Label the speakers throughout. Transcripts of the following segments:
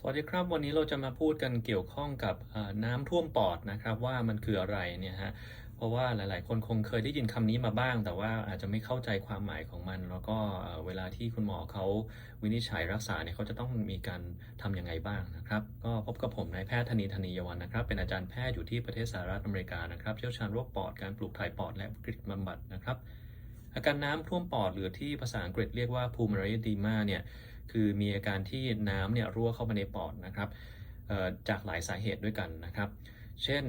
Speaker 1: สวัสดีครับวันนี้เราจะมาพูดกันเกี่ยวข้องกับน้ำท่วมปอดนะครับว่ามันคืออะไรเนี่ยฮะเพราะว่าหลาย ๆ คนคงเคยได้ยินคำนี้มาบ้าง แต่ว่าอาจจะไม่เข้าใจความหมายของมัน แล้วก็เวลาที่คุณหมอเขาวินิจฉัยรักษาเนี่ยเขาจะต้องมีการทำยังไงบ้างนะครับ ก็พบกับผมนายแพทย์ธนีธนียวันนะครับ เป็นอาจารย์แพทย์อยู่ที่ประเทศสหรัฐอเมริกานะครับเชี่ยวชาญโรคปอดการปลูกถ่ายปอดและวิกฤตบำบัดนะครับอาการน้ำท่วมปอดหรือที่ภาษาอังกฤษเรียกว่า pulmonary edema เนี่ย คือมีอาการที่น้ำเนี่ยรั่วเข้ามาในปอดนะครับจากหลายสาเหตุด้วยกันนะครับ เช่น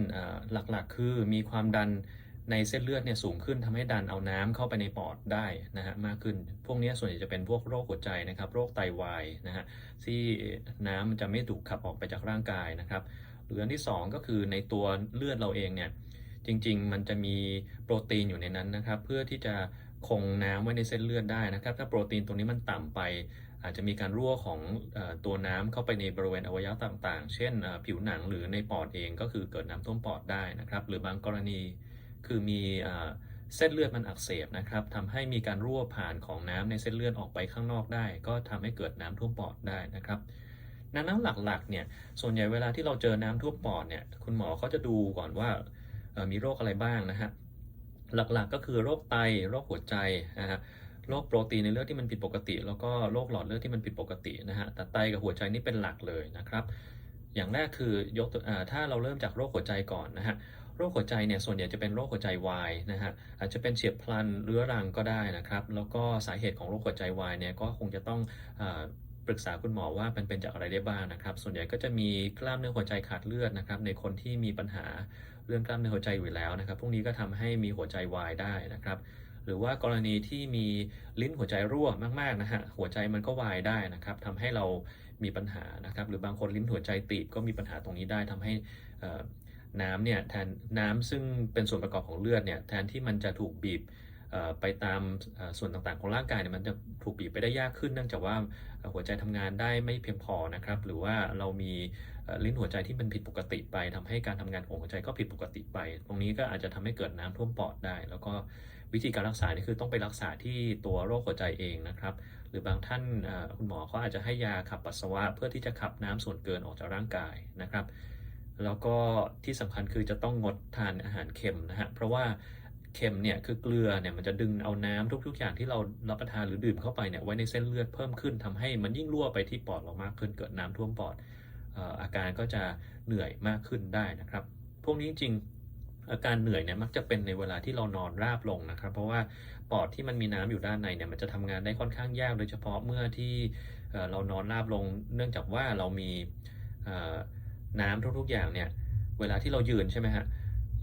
Speaker 1: หลักๆคือมีความดันในเส้นเลือดเนี่ยสูงขึ้นทำให้ดันเอาน้ำเข้าไปในปอดได้นะฮะมากขึ้น พวกนี้ส่วนใหญ่จะเป็นพวกโรคหัวใจนะครับโรคไตวายนะฮะที่น้ำมันจะไม่ถูกขับออกไปจากร่างกายนะครับหรืออันที่สองก็คือในตัวเลือดเราเองเนี่ยจริง ๆ มันจะมีโปรตีนอยู่ในนั้นนะครับ เพื่อที่จะคงน้ำไว้ในเส้นเลือดได้นะครับ ถ้าโปรตีนตรงนี้มันต่ำไป อาจจะมีการรั่วของอตัวน้ำเข้าไปในบริเวณอวัยวะต่างๆ เช่นผิวหนังหรือในปอดเองก็คือเกิดน้ำท่วมปอดได้นะครับ หรือบางกรณีคือมีเอ่อเส้นเลือดมันอักเสบนะครับทำให้มีการรั่วผ่านของน้ำในเส้นเลือดออกไปข้างนอกได้ ก็ทำให้เกิดน้ำท่วมปอดได้นะครับดังนั้นหลักๆเนี่ยส่วนใหญ่เวลาที่เราเจอน้ำท่วมปอดเนี่ยคุณหมอเขาจะดูก่อนว่ามีโรคอะไรบ้างนะฮะหลักๆก็คือโรคไตโรคหัวใจนะฮะ โรคโปรตีนในเลือดที่มันผิดปกติ แล้วก็โรคหลอดเลือดที่มันผิดปกตินะฮะแต่ไตกับหัวใจนี่เป็นหลักเลยนะครับ อย่างแรกคือยกตัวอ่าถ้าเราเริ่มจากโรคหัวใจก่อนนะฮะโรคหัวใจเนี่ยส่วนใหญ่จะเป็นโรคหัวใจวายนะฮะอาจจะเป็นเฉียบพลันเรื้อรังก็ได้นะครับ แล้วก็สาเหตุของโรคหัวใจวายเนี่ยก็คงจะต้องอาปรึกษาคุณหมอว่าเป็นเป็นจากอะไรได้บ้างนะครับ ส่วนใหญ่ก็จะมีกล้ามเนื้อหัวใจขาดเลือดนะครับ ในคนที่มีปัญหาเรื่องกล้ามเนื้อหัวใจอยู่แล้วนะครับ พวกนี้ก็ทำให้มีหัวใจวายได้นะครับ หรือว่ากรณีที่มีลิ้นหัวใจรั่วมากๆนะฮะหัวใจมันก็วายได้นะครับทำให้เรามีปัญหานะครับ หรือบางคนลิ้นหัวใจตีบก็มีปัญหาตรงนี้ได้ทำให้น้ำเนี่ยแทนน้ำซึ่งเป็นส่วนประกอบของเลือดเนี่ยแทนที่มันจะถูกบีบไปตามส่วนต่างๆของร่างกายเนี่ยมันจะถูกบีบไปได้ยากขึ้น เนื่องจากว่าหัวใจทำงานได้ไม่เพียงพอนะครับ หรือว่าเรามีลิ้นหัวใจที่เป็นผิดปกติไปทำให้การทำงานของหัวใจก็ผิดปกติไป ตรงนี้ก็อาจจะทำให้เกิดน้ำท่วมปอดได้ แล้วก็ วิธีการรักษานี่คือต้องไปรักษาที่ตัวโรคหัวใจเองนะครับ หรือบางท่านคุณหมอเขาอาจจะให้ยาขับปัสสาวะ เพื่อที่จะขับน้ำส่วนเกินออกจากร่างกายนะครับ แล้วก็ที่สำคัญคือจะต้องงดทานอาหารเค็มนะฮะเพราะว่าเค็มเนี่ยคือเกลือเนี่ยมันจะดึงเอาน้ำทุกๆอย่างที่เรารับประทานหรือดื่มเข้าไปเนี่ยไว้ในเส้นเลือดเพิ่มขึ้นทำให้มันยิ่งรั่วไปที่ปอดเรามากขึ้นเกิดน้ำท่วมปอดอาการก็จะเหนื่อยมากขึ้นได้นะครับ พวกนี้จริง อาการเหนื่อยเนี่ยมักจะเป็นในเวลาที่เรานอนราบลงนะครับ เพราะว่าปอดที่มันมีน้ำอยู่ด้านในเนี่ยมันจะทำงานได้ค่อนข้างยากโดยเฉพาะเมื่อที่เรานอนราบลง เนื่องจากว่าเรามีน้ำทุกๆอย่างเนี่ยเวลาที่เรายืนใช่ไหมฮะ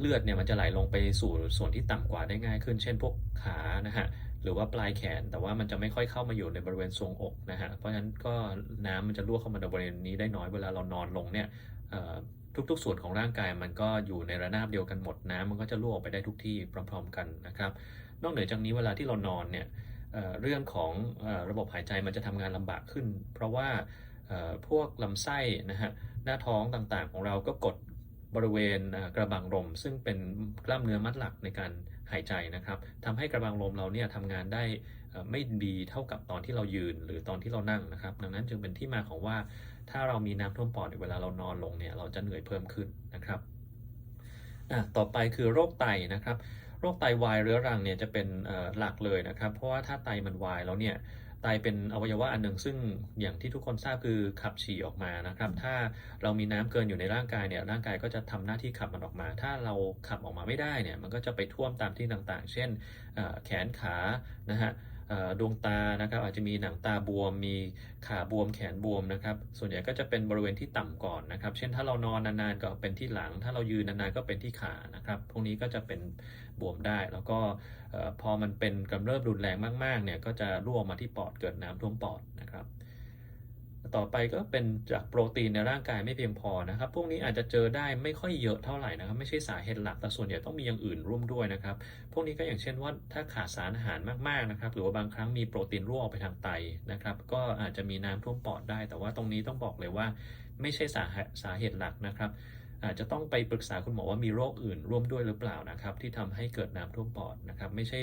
Speaker 1: เลือดเนี่ยมันจะไหลลงไปสู่ส่วนที่ต่ำกว่าได้ง่ายขึ้น เช่นพวกขานะฮะหรือว่าปลายแขน แต่ว่ามันจะไม่ค่อยเข้ามาอยู่ในบริเวณทรวงอกนะฮะเพราะฉะนั้นก็น้ำมันจะรั่วเข้ามาในบริเวณนี้ได้น้อยเวลาเรานอนลงเนี่ย ทุกๆ ส่วนของร่างกายมันก็อยู่ในระนาบเดียวกันหมดน้ำมันก็จะรั่วออกไปได้ทุกที่พร้อม ๆ กันนะครับ นอกเหนือจากนี้เวลาที่เรานอนเนี่ยเรื่องของระบบหายใจมันจะทำงานลำบากขึ้น เพราะว่าพวกลำไส้นะฮะหน้าท้องต่างๆ ของเราก็กดบริเวณกระบังลมซึ่งเป็นกล้ามเนื้อมัดหลักในการหายใจนะครับทำให้กระบังลมเราเนี่ยทำงานได้ ไม่ดีเท่ากับตอนที่เรายืนหรือตอนที่เรานั่งนะครับ ดังนั้นจึงเป็นที่มาของว่าถ้าเรามีน้ำท่วมปอดเวลาเรานอนลงเนี่ยเราจะเหนื่อยเพิ่มขึ้นนะครับต่อไปคือโรคไตนะครับโรคไตวายเรื้อรังเนี่ยจะเป็นหลักเลยนะครับ เพราะว่าถ้าไตมันวายแล้วเนี่ยไตเป็นอวัยวะอันหนึ่งซึ่งอย่างที่ทุกคนทราบคือขับฉี่ออกมานะครับ ถ้าเรามีน้ำเกินอยู่ในร่างกายเนี่ยร่างกายก็จะทำหน้าที่ขับมันออกมา ถ้าเราขับออกมาไม่ได้เนี่ยมันก็จะไปท่วมตามที่ต่างๆ เช่นแขนขานะฮะ ดวงตานะครับอาจจะมีหนังตาบวม มีขาบวมแขนบวมนะครับส่วนใหญ่ก็จะเป็นบริเวณที่ต่ำก่อนนะครับ เช่นถ้าเรานอนนานๆก็เป็นที่หลัง ถ้าเรายืนนานๆก็เป็นที่ขานะครับพวกนี้ก็จะเป็นบวมได้ แล้วก็พอมันเป็นกำเริบรุนแรงมากๆเนี่ยก็จะรั่วมาที่ปอดเกิดน้ำท่วมปอดนะครับ ต่อไปก็เป็นจากโปรตีนในร่างกายไม่เพียงพอนะครับ พวกนี้อาจจะเจอได้ไม่ค่อยเยอะเท่าไหร่นะครับ ไม่ใช่สาเหตุหลัก แต่ส่วนใหญ่ต้องมีอย่างอื่นร่วมด้วยนะครับ พวกนี้ก็อย่างเช่นว่าถ้าขาดสารอาหารมากๆนะครับ หรือว่าบางครั้งมีโปรตีนรั่วออกไปทางไตนะครับ ก็อาจจะมีน้ำท่วมปอดได้ แต่ว่าตรงนี้ต้องบอกเลยว่า ไม่ใช่สาเหตุหลักนะครับ อาจจะต้องไปปรึกษาคุณหมอว่ามีโรคอื่นร่วมด้วยหรือเปล่านะครับที่ทำให้เกิดน้ำท่วมปอดนะครับไม่ใช่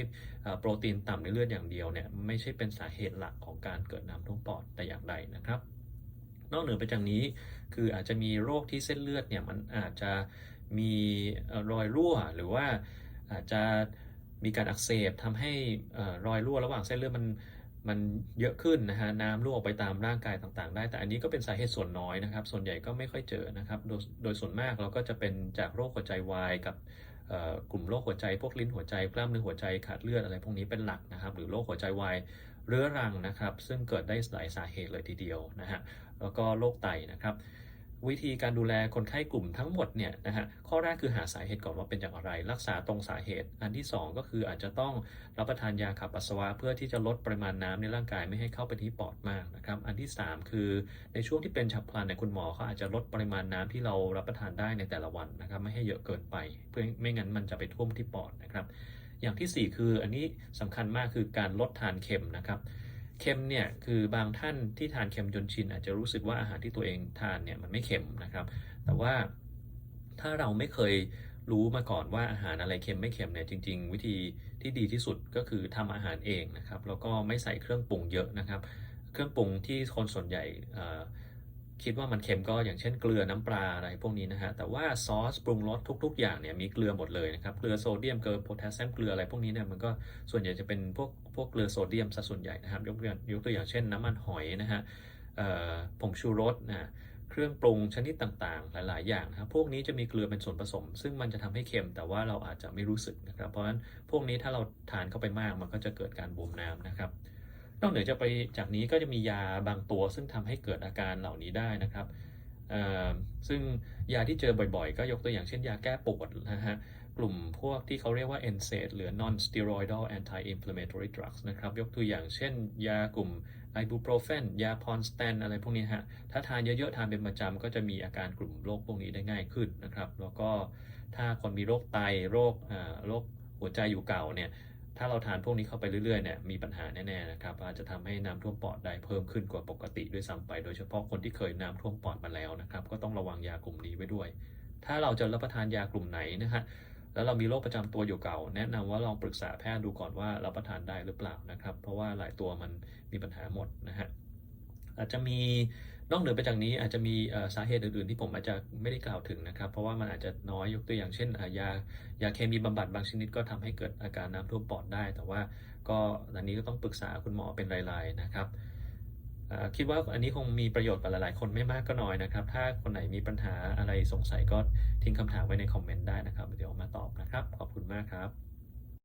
Speaker 1: โปรตีนต่ำในเลือดอย่างเดียวเนี่ยไม่ใช่เป็นสาเหตุหลักของการเกิดน้ำท่วมปอดแต่อย่างใดนะครับ นอกเหนือไปจากนี้คืออาจจะมีโรคที่เส้นเลือดเนี่ยมันอาจจะมีรอยรั่วหรือว่าอาจจะมีการอักเสบทำให้รอยรั่วระหว่างเส้นเลือดมัน มันเยอะขึ้นนะฮะน้ำรั่วไปตามร่างกายต่างๆ ได้ แต่อันนี้ก็เป็นสาเหตุส่วนน้อยนะครับ ส่วนใหญ่ก็ไม่ค่อยเจอนะครับ โดยโดยส่วนมากเราก็จะเป็นจากโรคหัวใจวายกับกลุ่มโรคหัวใจพวกลิ้นหัวใจกล้ามเนื้อหัวใจขาดเลือดอะไรพวกนี้เป็นหลักนะครับ หรือโรคหัวใจวายเรื้อรังนะครับ ซึ่งเกิดได้หลายสาเหตุเลยทีเดียวนะฮะแล้วก็โรคไตนะครับ วิธีการดูแลคนไข้กลุ่มทั้งหมดเนี่ยนะฮะข้อแรกคือหาสาเหตุก่อนว่าเป็นจากอะไร รักษาตรงสาเหตุ อันที่สองก็คืออาจจะต้องรับประทานยาขับปัสสาวะเพื่อที่จะลดปริมาณน้ำในร่างกายไม่ให้เข้าไปที่ปอดมากนะครับอันที่สามคือในช่วงที่เป็นฉับพลันเนี่ยคุณหมอเขาอาจจะลดปริมาณน้ำที่เรารับประทานได้ในแต่ละวันนะครับไม่ให้เยอะเกินไป เพื่อไม่งั้นมันจะไปท่วมที่ปอดนะครับอย่างที่สี่คืออันนี้สำคัญมากคือการลดทานเค็มนะครับ เค็มเนี่ยคือบางท่านที่ทานเค็มจนชิน อาจจะรู้สึกว่าอาหารที่ตัวเองทานเนี่ยมันไม่เค็มนะครับ แต่ว่าถ้าเราไม่เคยรู้มาก่อนว่าอาหารอะไรเค็มไม่เค็มเนี่ยจริง ๆ วิธีที่ดีที่สุดก็คือทำอาหารเองนะครับแล้วก็ไม่ใส่เครื่องปรุงเยอะนะครับ เครื่องปรุงที่คนส่วนใหญ่ คิดว่ามันเค็มก็อย่างเช่นเกลือน้ำปลาอะไรพวกนี้นะฮะแต่ว่าซอสปรุงรสทุก ๆ อย่างเนี่ยมีเกลือหมดเลยนะครับเกลือโซเดียมเกลือโพแทสเซียมเกลืออะไรพวกนี้เนี่ยมันก็ส่วนใหญ่จะเป็นพวกพวกเกลือโซเดียมซะส่วนใหญ่นะครับยกตัวอย่างยกตัวอย่างเช่น น้ำมันหอยนะฮะผงชูรสนะเครื่องปรุงชนิดต่างๆ หลายๆ อย่างนะครับ พวกนี้จะมีเกลือเป็นส่วนผสม ซึ่งมันจะทำให้เค็ม แต่ว่าเราอาจจะไม่รู้สึกนะครับ เพราะฉะนั้นพวกนี้ถ้าเราทานเข้าไปมาก มันก็จะเกิดการบวมน้ำนะครับ นอกเหนือจากไปจากนี้ก็จะมียาบางตัว ซึ่งทำให้เกิดอาการเหล่านี้ได้นะครับ ซึ่งยาที่เจอบ่อยๆ ก็ยกตัวอย่างเช่นยาแก้ปวดนะฮะกลุ่มพวกที่เขาเรียกว่า NSAID หรือ non-steroidal anti-inflammatory drugs นะครับ ยกตัวอย่างเช่น ยากลุ่มไอบูโปรเฟนยาพอนสแตนอะไรพวกนี้ฮะ ถ้าทานเยอะๆ ทานเป็นประจำก็จะมีอาการกลุ่มโรคพวกนี้ได้ง่ายขึ้นนะครับ แล้วก็ถ้าคนมีโรคไตโรคโรคหัวใจอยู่เก่าเนี่ย ถ้าเราทานพวกนี้เข้าไปเรื่อยๆเนี่ยมีปัญหาแน่ๆนะครับอาจจะทำให้น้ำท่วมปอดได้เพิ่มขึ้นกว่าปกติด้วยซ้ำไป โดยเฉพาะคนที่เคยน้ำท่วมปอดมาแล้วนะครับก็ต้องระวังยากลุ่มนี้ไว้ด้วย ถ้าเราจะรับประทานยากลุ่มไหนนะฮะแล้วเรามีโรคประจำตัวอยู่เก่า แนะนำว่าลองปรึกษาแพทย์ดูก่อนว่ารับประทานได้หรือเปล่านะครับ เพราะว่าหลายตัวมันมีปัญหาหมดนะฮะ อาจจะมีนอกเหนือไปจากนี้อาจจะมีสาเหตุอื่นๆที่ผมอาจจะไม่ได้กล่าวถึงนะครับ เพราะว่ามันอาจจะน้อยยกตัวอย่างเช่นยายาเคมีบำบัดบางชนิดก็ทำให้เกิดอาการน้ำท่วมปอดได้ แต่ว่าก็อันนี้ก็ต้องปรึกษาคุณหมอเป็นรายๆนะครับคิดว่าอันนี้คงมีประโยชน์กับหลายๆคนไม่มากก็น้อยนะครับ ถ้าคนไหนมีปัญหาอะไรสงสัยก็ทิ้งคำถามไว้ในคอมเมนต์ได้นะครับ เดี๋ยวมาตอบนะครับ ขอบคุณมากครับ